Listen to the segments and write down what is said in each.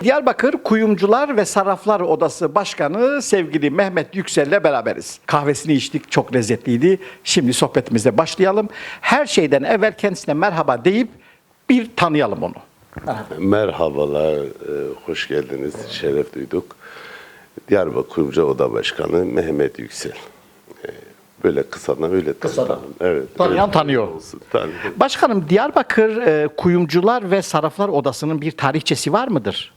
Diyarbakır Kuyumcular ve Sarraflar Odası Başkanı sevgili Mehmet Yüksel'le beraberiz. Kahvesini içtik, çok lezzetliydi. Şimdi sohbetimize başlayalım. Her şeyden evvel kendisine merhaba deyip bir tanıyalım onu. Merhabalar, e, hoş geldiniz, şeref duyduk. Diyarbakır Kuyumcu Oda Başkanı Mehmet Yüksel. Böyle kısadan öyle Kısadan. tanıyalım. Evet. Tanıyan öyle tanıyor. olsun. Başkanım Diyarbakır e, Kuyumcular ve Sarraflar Odası'nın bir tarihçesi var mıdır?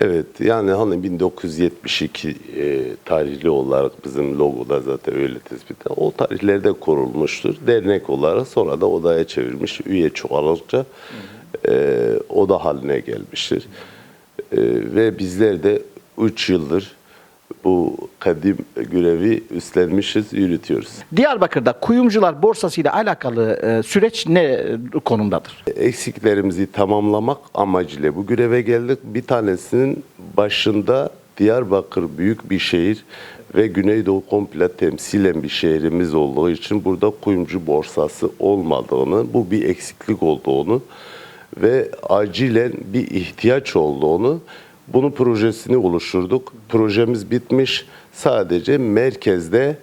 Evet, yani hani 1972 e, tarihli olarak bizim logoda zaten öyle tespit. O tarihlerde kurulmuştur. Dernek olarak sonra da odaya çevirmiş. Üye çoğalınca e, oda haline gelmiştir. E, ve bizler de 3 yıldır bu kadim görevi üstlenmişiz, yürütüyoruz. Diyarbakır'da Kuyumcular Borsası ile alakalı e, süreç ne konumdadır? eksiklerimizi tamamlamak amacıyla bu göreve geldik. Bir tanesinin başında Diyarbakır büyük bir şehir ve Güneydoğu komple temsilen bir şehrimiz olduğu için burada kuyumcu borsası olmadığını, bu bir eksiklik olduğunu ve acilen bir ihtiyaç olduğunu bunun projesini oluşturduk. Projemiz bitmiş. Sadece merkezde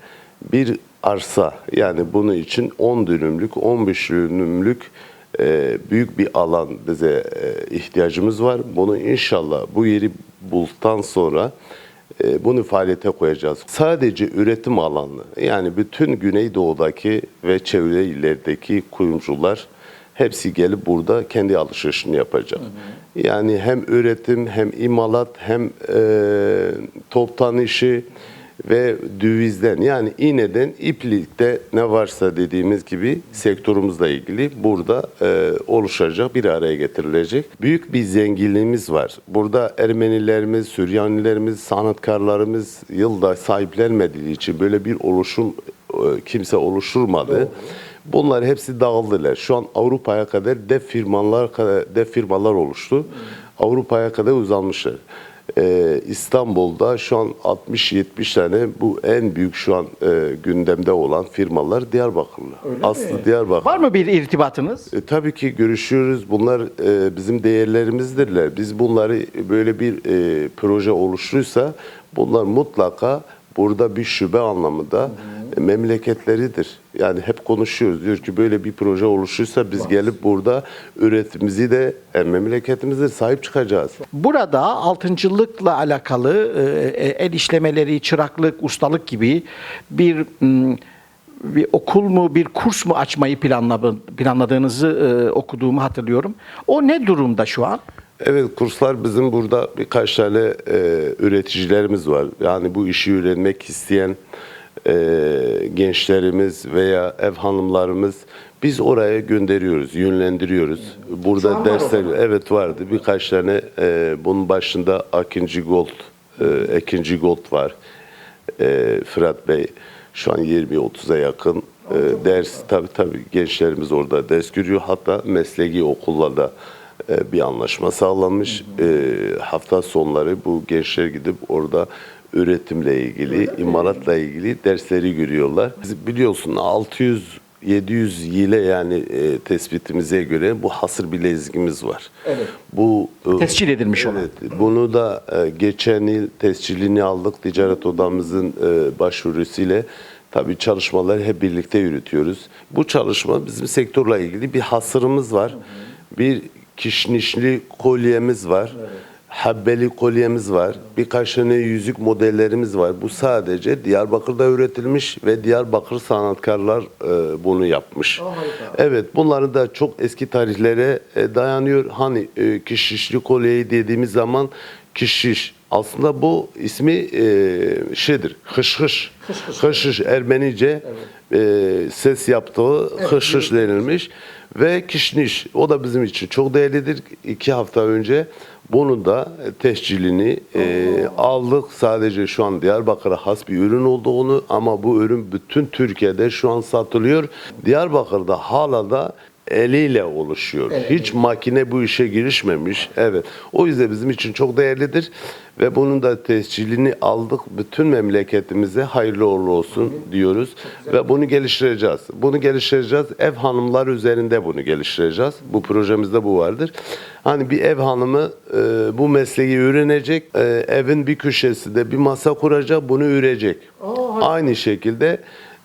bir arsa yani bunun için 10 dönümlük, 15 dönümlük e, büyük bir alan bize e, ihtiyacımız var. Bunu inşallah bu yeri bulduktan sonra e, bunu faaliyete koyacağız. Sadece üretim alanı yani bütün Güneydoğu'daki ve çevre illerdeki kuyumcular hepsi gelip burada kendi alışverişini yapacak. Yani hem üretim hem imalat hem e, toptan işi ve dövizden yani iğneden iplikte ne varsa dediğimiz gibi sektörümüzle ilgili burada e, oluşacak bir araya getirilecek. Büyük bir zenginliğimiz var. Burada Ermenilerimiz, Süryanilerimiz, sanatkarlarımız yılda sahiplenmediği için böyle bir oluşum e, kimse oluşturmadı. Bunlar hepsi dağıldılar. Şu an Avrupa'ya kadar dev firmalar dev firmalar oluştu. Avrupa'ya kadar uzanmışlar. Ee, İstanbul'da şu an 60-70 tane bu en büyük şu an e, gündemde olan firmalar Diyarbakırlı. Aslı Diyarbakır. Var mı bir irtibatınız? E, tabii ki görüşüyoruz. Bunlar e, bizim değerlerimizdirler. Biz bunları böyle bir e, proje oluştuysa bunlar mutlaka burada bir şube anlamında e, memleketleridir. Yani hep konuşuyoruz. Diyor ki böyle bir proje oluşursa biz gelip burada üretimimizi de e, memleketimizde sahip çıkacağız. Burada altıncılıkla alakalı e, el işlemeleri, çıraklık, ustalık gibi bir bir okul mu, bir kurs mu açmayı planla- planladığınızı okuduğumu hatırlıyorum. O ne durumda şu an? Evet kurslar bizim burada birkaç tane e, üreticilerimiz var. Yani bu işi öğrenmek isteyen e, gençlerimiz veya ev hanımlarımız biz oraya gönderiyoruz, yönlendiriyoruz. Burada var dersler orada. evet vardı. Birkaç tane e, bunun başında Akinci Gold, e, Ekinci Gold var. E, Fırat Bey şu an 20-30'a yakın e, ders tabii tabii gençlerimiz orada ders görüyor. Hatta mesleki okullarda da bir anlaşma sağlanmış. E, hafta sonları bu gençler gidip orada üretimle ilgili, imalatla ilgili dersleri görüyorlar. Biliyorsun 600 700 yile yani e, tespitimize göre bu hasır bilezikimiz var. Evet. Bu e, Tescil edilmiş olan. Evet, bunu da e, geçen yıl tescilini aldık ticaret odamızın e, başvurusuyla. Tabii çalışmaları hep birlikte yürütüyoruz. Bu çalışma bizim sektörle ilgili bir hasırımız var. Bir kişnişli kolyemiz var. Habbeli kolyemiz var. Birkaç tane yüzük modellerimiz var. Bu sadece Diyarbakır'da üretilmiş ve Diyarbakır sanatkarlar e, bunu yapmış. Evet bunların da çok eski tarihlere e, dayanıyor. Hani e, kişişli kolyeyi dediğimiz zaman kişiş aslında bu ismi e, şeydir. Hış hış. Hış hış Ermenice e, ses yaptığı hış hış denilmiş ve kişniş o da bizim için çok değerlidir. İki hafta önce bunun da tescilini e, aldık. Sadece şu an Diyarbakır'a has bir ürün olduğunu ama bu ürün bütün Türkiye'de şu an satılıyor. Diyarbakır'da hala da eliyle oluşuyor. Hiç makine bu işe girişmemiş. Evet. O yüzden bizim için çok değerlidir ve bunun da tescilini aldık. Bütün memleketimize hayırlı uğurlu olsun diyoruz ve bunu geliştireceğiz. Bunu geliştireceğiz. Ev hanımlar üzerinde bunu geliştireceğiz. Bu projemizde bu vardır. Hani bir ev hanımı e, bu mesleği öğrenecek, e, evin bir köşesinde bir masa kuracak, bunu örecek. Aynı şekilde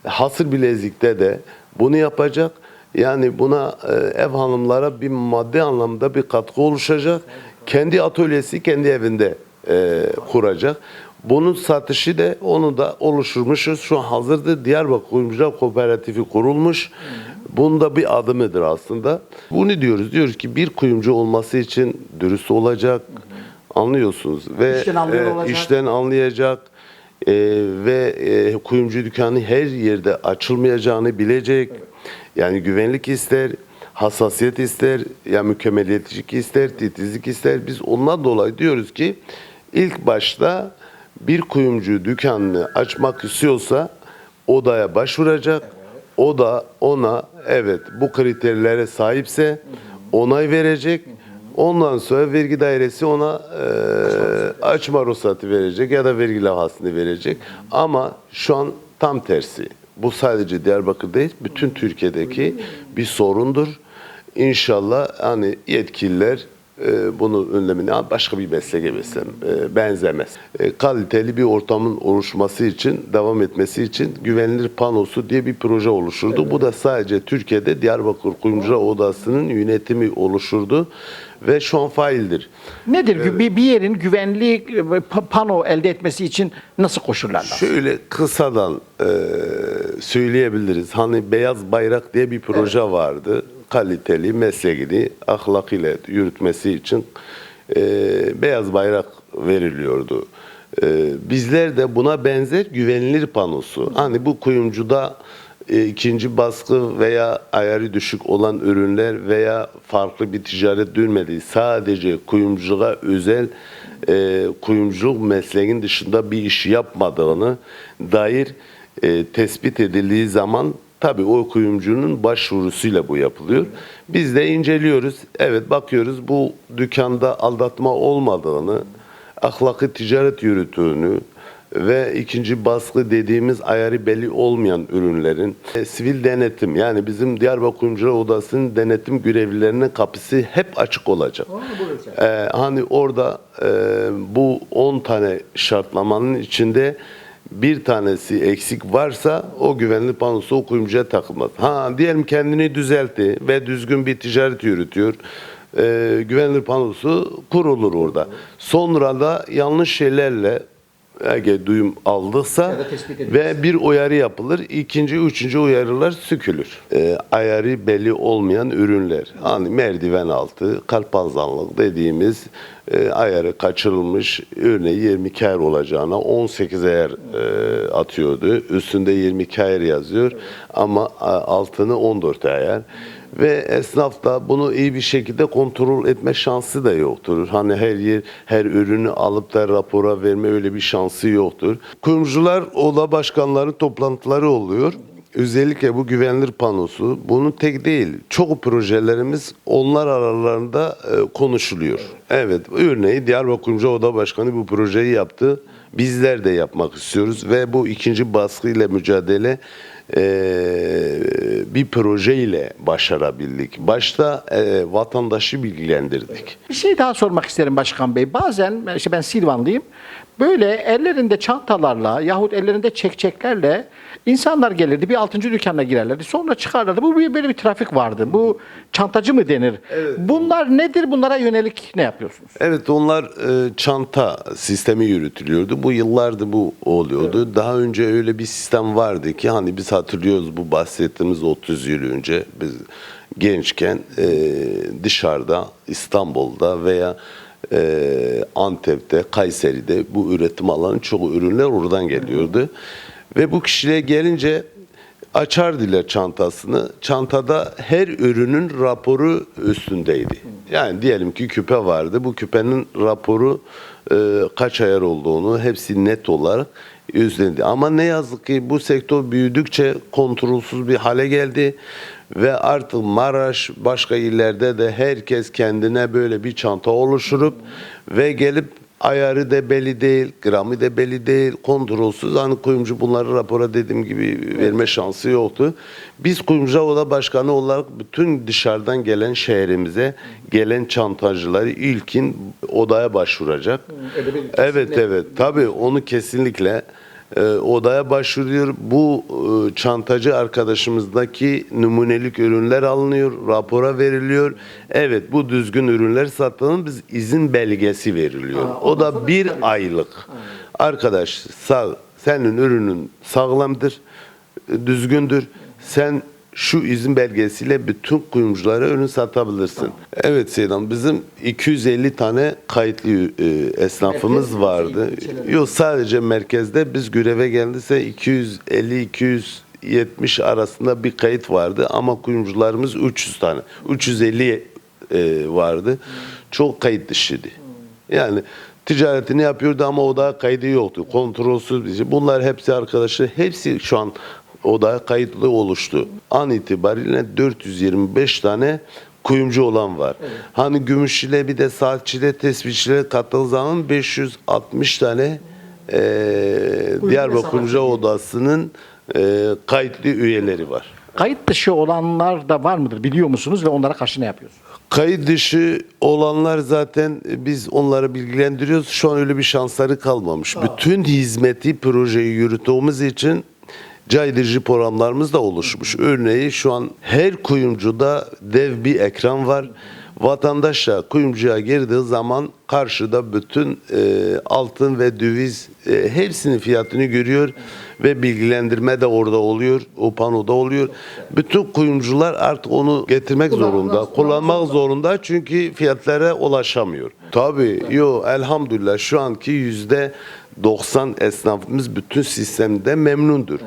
hasır bilezikte de bunu yapacak. Yani buna e, ev hanımlara bir maddi anlamda bir katkı oluşacak. Kendi atölyesi kendi evinde e, kuracak. Bunun satışı da onu da oluşturmuşuz. Şu an hazırdır. Diyarbakır Kuyumcular Kooperatifi kurulmuş. Bunda bir adımıdır aslında. Bunu diyoruz. Diyoruz ki bir kuyumcu olması için dürüst olacak. Anlıyorsunuz ve İşten e, olacak. işten anlayacak e, ve e, kuyumcu dükkanı her yerde açılmayacağını bilecek. Yani güvenlik ister, hassasiyet ister, ya mükemmeliyetçilik ister, titizlik ister. Biz ondan dolayı diyoruz ki ilk başta bir kuyumcu dükkanını açmak istiyorsa odaya başvuracak. O da ona evet bu kriterlere sahipse onay verecek. Ondan sonra vergi dairesi ona e, açma ruhsatı verecek ya da vergi levhasını verecek. Ama şu an tam tersi. Bu sadece Diyarbakır değil, bütün Türkiye'deki bir sorundur. İnşallah hani yetkililer bunun önlemini başka bir mesleğe mesela e, benzemez. E, kaliteli bir ortamın oluşması için, devam etmesi için güvenilir panosu diye bir proje oluşturdu. Bu da sadece Türkiye'de Diyarbakır Kuyumcular Odası'nın yönetimi oluşturdu ve şu an faildir. Nedir? Bir, bir yerin güvenli pa- pano elde etmesi için nasıl koşullar lazım? Şöyle kısadan e, söyleyebiliriz. Hani Beyaz Bayrak diye bir proje vardı. Kaliteli mesleğini ahlakıyla yürütmesi için e, Beyaz Bayrak veriliyordu. E, bizler de buna benzer güvenilir panosu. Hani bu kuyumcuda e, ikinci baskı veya ayarı düşük olan ürünler veya farklı bir ticaret dönmediği sadece kuyumculuğa özel e, kuyumculuk mesleğin dışında bir iş yapmadığını dair e, tespit edildiği zaman tabii o kuyumcunun başvurusuyla bu yapılıyor. Biz de inceliyoruz. Evet bakıyoruz bu dükkanda aldatma olmadığını, ahlakı ticaret yürüttüğünü, ve ikinci baskı dediğimiz ayarı belli olmayan ürünlerin e, sivil denetim yani bizim Diyarbakır Kuyumcular Odası'nın denetim görevlilerinin kapısı hep açık olacak. E, hani orada e, bu 10 tane şartlamanın içinde bir tanesi eksik varsa o güvenli panosu o kuyumcuya takılmaz. Ha diyelim kendini düzeltti ve düzgün bir ticaret yürütüyor. E, güvenilir panosu kurulur orada. Sonra da yanlış şeylerle eğer duyum aldıksa ve bir uyarı yapılır. ikinci, üçüncü uyarılar sökülür. Ee, ayarı belli olmayan ürünler. Hani merdiven altı, kalpazanlık dediğimiz e, ayarı kaçırılmış örneği 22 ayar olacağına 18 ayar e, atıyordu. Üstünde 22 ayar yazıyor ama altını 14 ayar. Ve esnaf da bunu iyi bir şekilde kontrol etme şansı da yoktur. Hani her yer, her ürünü alıp da rapora verme öyle bir şansı yoktur. Kuyumcular oda başkanları toplantıları oluyor. Özellikle bu güvenilir panosu bunun tek değil. Çok projelerimiz onlar aralarında e, konuşuluyor. Evet, örneği Diyarbakır Oda Başkanı bu projeyi yaptı. Bizler de yapmak istiyoruz ve bu ikinci baskıyla mücadele e, bir projeyle başarabildik. Başta e, vatandaşı bilgilendirdik. Bir şey daha sormak isterim Başkan Bey. Bazen işte ben Silvanlıyım. Böyle ellerinde çantalarla yahut ellerinde çekçeklerle insanlar gelirdi. Bir altıncı dükkana girerlerdi. Sonra çıkarlardı. Bu bir- böyle bir trafik vardı. Bu çantacı mı denir? Bunlar nedir? Bunlara yönelik ne yapıyorsunuz? Evet onlar e, çanta sistemi yürütülüyordu. Bu yıllardır bu oluyordu. Daha önce öyle bir sistem vardı ki hani biz hatırlıyoruz bu bahsettiğimiz 30 yıl önce biz gençken e, dışarıda İstanbul'da veya e, Antep'te, Kayseri'de bu üretim alanı çok ürünler oradan geliyordu. Ve bu kişiliğe gelince açar dile çantasını. Çantada her ürünün raporu üstündeydi. Yani diyelim ki küpe vardı. Bu küpenin raporu e, kaç ayar olduğunu hepsi net olarak üstlendi. Ama ne yazık ki bu sektör büyüdükçe kontrolsüz bir hale geldi ve artık Maraş başka illerde de herkes kendine böyle bir çanta oluşturup ve gelip ayarı da belli değil, gramı da belli değil, kontrolsüz. Hani kuyumcu bunları rapora dediğim gibi verme şansı yoktu. Biz kuyumcu oda başkanı olarak bütün dışarıdan gelen şehrimize gelen çantacıları ilkin odaya başvuracak. Evet evet tabii onu kesinlikle e, odaya başvuruyor. Bu e, çantacı arkadaşımızdaki numunelik ürünler alınıyor, rapora veriliyor. Evet bu düzgün ürünler satılan biz izin belgesi veriliyor. o da bir aylık. Arkadaş sağ, senin ürünün sağlamdır, e, düzgündür. Sen şu izin belgesiyle bütün kuyumculara ürün satabilirsin. Evet Seydan bizim 250 tane kayıtlı e, esnafımız Merkez, vardı. ilçelerde. Yok sadece merkezde biz göreve geldiyse 250-270 arasında bir kayıt vardı ama kuyumcularımız 300 tane. 350 e, vardı. Çok kayıt dışıydı. Yani ticaretini yapıyordu ama odaya kaydı yoktu. Kontrolsüz bir şey. Bunlar hepsi arkadaşlar hepsi şu an odaya kayıtlı oluştu. An itibariyle 425 tane kuyumcu olan var. Hani gümüşçüle bir de saatçile, tesbihçile katıldığı zaman 560 tane e, Diyarbakır Kuyumcu Odası'nın e, kayıtlı üyeleri var. Kayıt dışı olanlar da var mıdır biliyor musunuz ve onlara karşı ne yapıyorsunuz? Kayıt dışı olanlar zaten e, biz onları bilgilendiriyoruz. Şu an öyle bir şansları kalmamış. Bütün hizmeti projeyi yürüttüğümüz için caydırıcı programlarımız da oluşmuş. Örneğin şu an her kuyumcuda dev bir ekran var. Vatandaş da kuyumcuya girdiği zaman karşıda bütün e, altın ve döviz e, hepsinin fiyatını görüyor ve bilgilendirme de orada oluyor. O panoda oluyor. Bütün kuyumcular artık onu getirmek Kullanmak- zorunda, kullanmak zorunda çünkü fiyatlara ulaşamıyor. Tabii, yo elhamdülillah şu anki yüzde 90 esnafımız bütün sistemde memnundur.